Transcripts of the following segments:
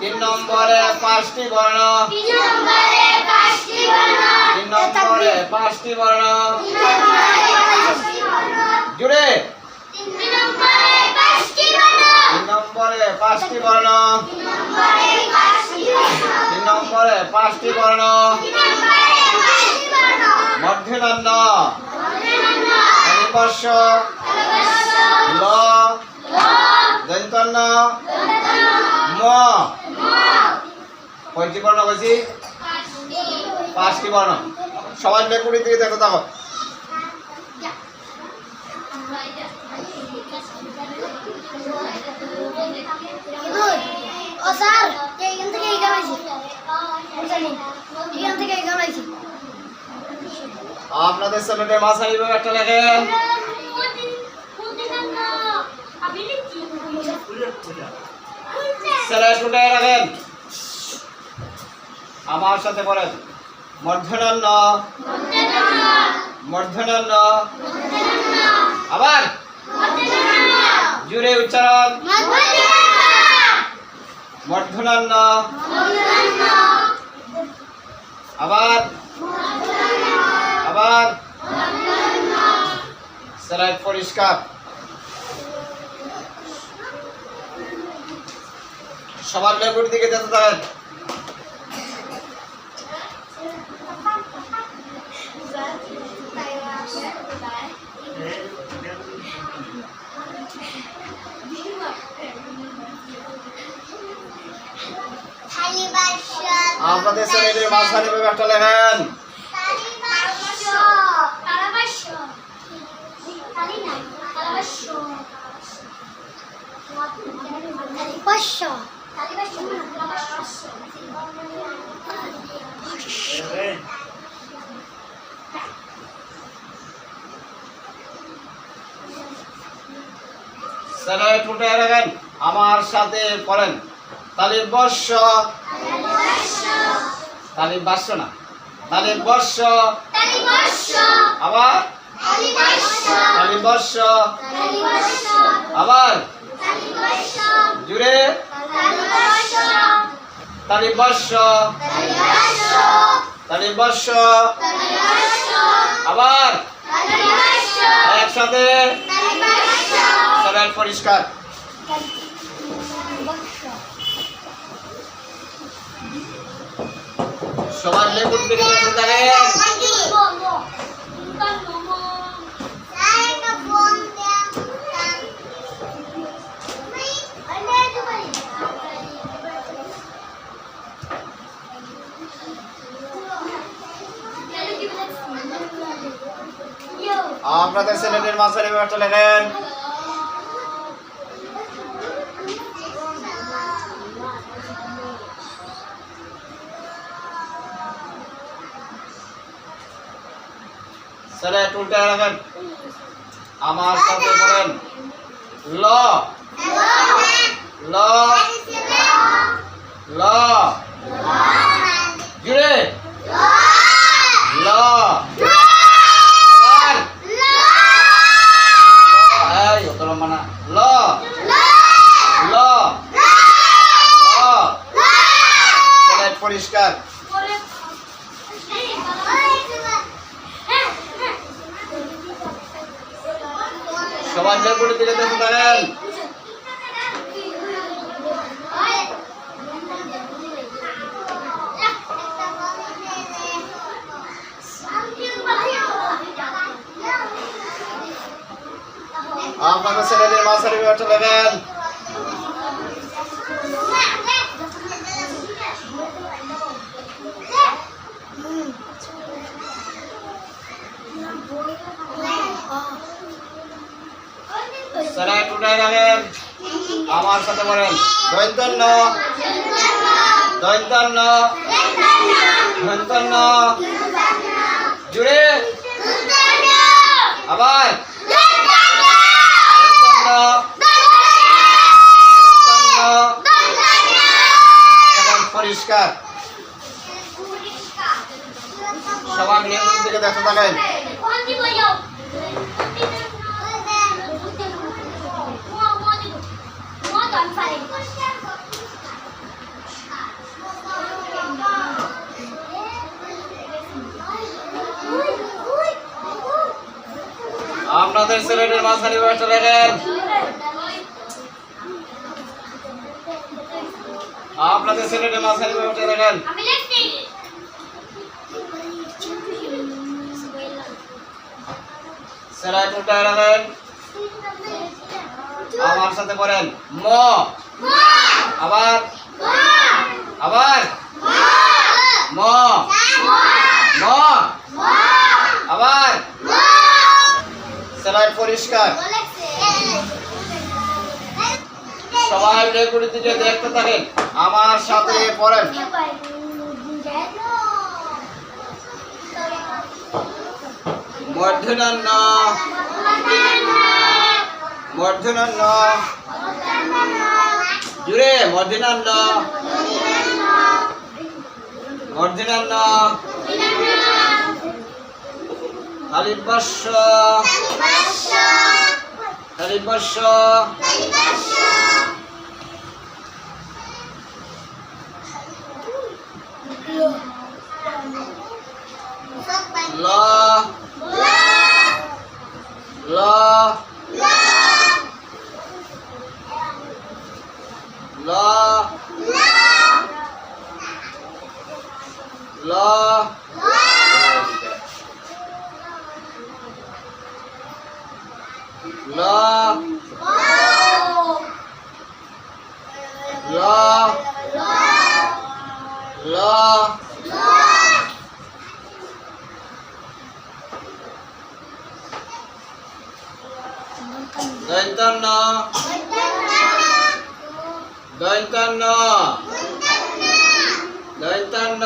তিন নম্বরে পাঁচটি বর্ণ। তিন নম্বরে পাঁচটি বর্ণ। জুড়ে। তিন নম্বরে পাঁচটি বর্ণ। তিন নম্বরে পাঁচটি বর্ণ। মধ্যনান্ন বর্ষ ল। দন্তন্য ম। কয়টি বর্ণ কইছি? পাঁচটি বর্ণ। সবাই মেকুড়ি দিকে দেখো দেখো। আপনাদের ছেলেটে মাঝারি ভাবে একটা লেখেন। ছেলে টুটে রাখেন। আমার সাথে বলেন। মধ্যনান্ন মধ্যনান্ন আবার। জুড়ে উচ্চারণ। মধ্যনান্ন আবার। আবার। স্যালাইড পরিষ্কার। সবার লেবুর দিকে যেতে থাকেন। আপনাদের ছেলেটির মাঝখানে ভাবে একটা লেখেন। আমার সাথে পড়েন। তালিম বর্ষ তালিম বাস্য না তালিম বর্ষ আবার তালিম বর্ষ আবার জুড়ে তালিম বর্ষ তালিম বর্ষ আবার একসাথে স্যালাইড পরিষ্কার সবার লেবুর দিকে যেতে থাকেন আপনাদের ছেলেদের মাঝখানে ভাবে একটা লেখেন স্যালাইড উল্টে রাখেন। আমার সাথে বলেন ল। ল। ল। জুড়ে। ল। লম্বা ল। ল। ল। স্যালাইড পরিষ্কার সবার করে দিকে দেখতে পারেন আপনাদের ছেলেদের মাঝারি একটা চলে স্যালাইড উঠে আমার সাথে বলেন দৈতন্য দৈতন্য দৈতন্য জুড়ে। আবার। পরিষ্কার। সবার নিয়মের দিকে দেখতে থাকেন আপনাদের সিলেটের মাঝখানে ব্যবস্থা দেখেন আপনাদের সিলেটের মাঝখানে ব্যবস্থা দেখেন আমার সাথে পড়েন। ম। আবার। আবার। ম ম আবার সেলাই পরিষ্কার। সবাই রেগুড়ির দেখতে থাকেন। আমার সাথে পড়েন। মর্ধনান্ন মর্ধনান্ন জুড়ে মর্ধনান্ন মর্ধনান্ন কালিবর্ষ কালিবর্ষ ল ল ল ল ল ল ল দৈতান্ন দৈতান্ন দৈতান্ন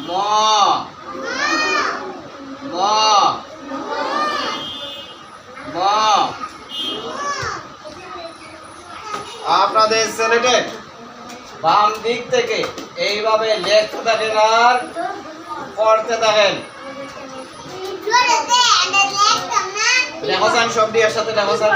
ম। ম। ম। আপনাদের ছেলেটে বাম দিক থেকে এইভাবে লেখতে থাকেন আর পড়তে থাকেন। লেখসান সব দিয়ে সাথে লেখসান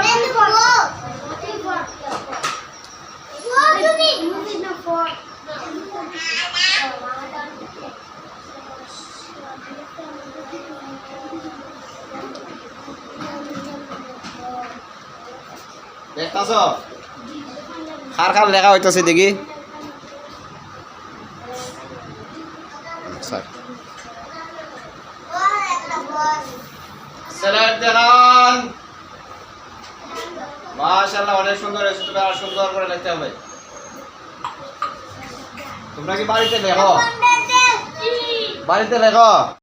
দেখতাছ? খার খার লেখা হইতাছে দেখি। স্যালাড দেখান মাশাআল্লাহ অনেক সুন্দর হয়েছে তুমি আর সুন্দর করে লিখতে হবে। তোমরা কি বাড়িতে লেখো বাড়িতে লেখো